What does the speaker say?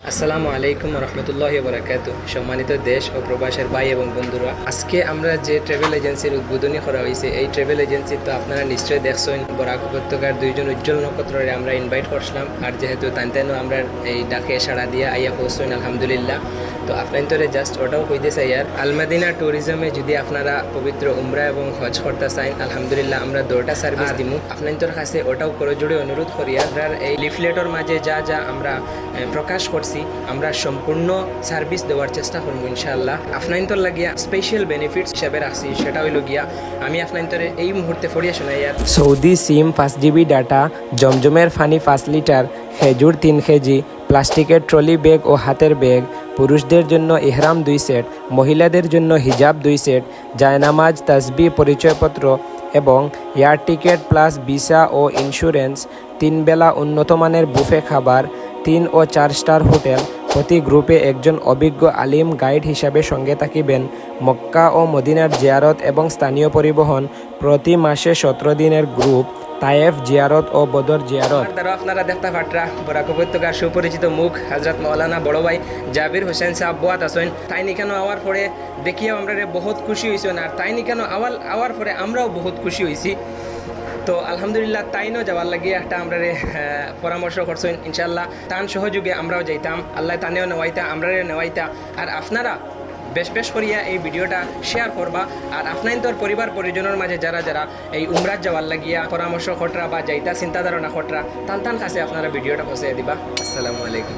আসসালামু আলাইকুম রহমতুল্লাহ বরাকাত সম্মানিত দেশ ও প্রবাসের ভাই এবং বন্ধুরা আজকে আমরা যে ট্রাভেল এজেন্সির উদ্বোধনী করা হয়েছে এই ট্রাভেল এজেন্সি তো আপনারা নিশ্চয়ই দেখছেন বরাক উপত্যকার দুইজন উজ্জ্বল নক্ষত্ররে আমরা ইনভাইট করছিলাম। আর যেহেতু তানতেনও আমরা এই ডাকে সাড়া দিয়ে আইয়া পৌঁছন আলহামদুলিল্লাহ। তো আপনার জাস্ট ওটাও কইতে চাই আর আলমাদিনা ট্যুরিজমে যদি আপনারা পবিত্র উমরা এবং হজ করতে চান আলহামদুলিল্লাহ আমরা দৌড়টা সার্ভিস দিমু। আপনার তোর কাছে ওটাও করে জুড়ে অনুরোধ করি আপনার এই লিফলেটর মাঝে যা যা আমরা প্রকাশ করছি আমরা সম্পূর্ণ সার্ভিস দেওয়ার চেষ্টা করব ইনশাআল্লাহ। আপনার লাগিয়া স্পেশাল বেনিফিটস হিসাবে রাখছি, সেটা হইল গিয়া আমি আপনার এই মুহূর্তে ফরিয়া শোনাই সৌদি সিম পাঁচ জিবি ডাটা জমজমের ফানি পাঁচ লিটার, খেজুর তিন কেজি, প্লাস্টিকের ট্রলি ব্যাগ ও হাতের ব্যাগ, পুরুষদের জন্য ইহরাম দুই সেট, মহিলাদের জন্য হিজাব দুই সেট, জায়নামাজ, তাসবি, পরিচয়পত্র এবং এয়ার টিকেট প্লাস ভিসা ও ইন্স্যুরেন্স তিন বেলা উন্নত মানের বুফে খাবার তিন ও চার স্টার হোটেল। প্রতি গ্রুপে একজন অভিজ্ঞ আলিম গাইড হিসাবে সঙ্গে থাকিবেন। মক্কা ও মদিনার জিয়ারত এবং স্থানীয় পরিবহন। প্রতি মাসে সতেরো দিনের গ্রুপ, তায়েফ জিয়ারত ও বদর জিয়ারত। দ্বারা আপনারা দেখতে পাটরা, বরাক উপত্যকার সুপরিচিত মুখ হজরত মৌলানা বড় ভাই জাবির হোসেন সাহেব বোয়াত আসেন তাই নি কেন আওয়ার পরে দেখিয়াও আমরা বহুত খুশি হয়েছেন আর তাই নি কেন আওয়াল আওয়ার পরে আমরাও বহুত খুশি হয়েছি তো আলহামদুলিল্লাহ তাইনও যাওয়ার লাগিয়ে একটা আমরা পরামর্শ করছেন ইনশাল্লাহ তান সহযোগে আমরাও যাইতাম, আল্লাহ তানেও নেওয়াইতা আমরা নেওয়াইতা। আর আপনারা বেশ বেশ করিয়া এই ভিডিওটা শেয়ার করবা। আর আপনার তোর পরিবার পরিজনের মাঝে যারা যারা এই উমরাত যাওয়ার লাগিয়া পরামর্শ খটরা বা যাইতা চিন্তা ধারণা খটরা তান তান কাছে আপনারা ভিডিওটা পৌঁছে দিবা। আসসালামু আলাইকুম।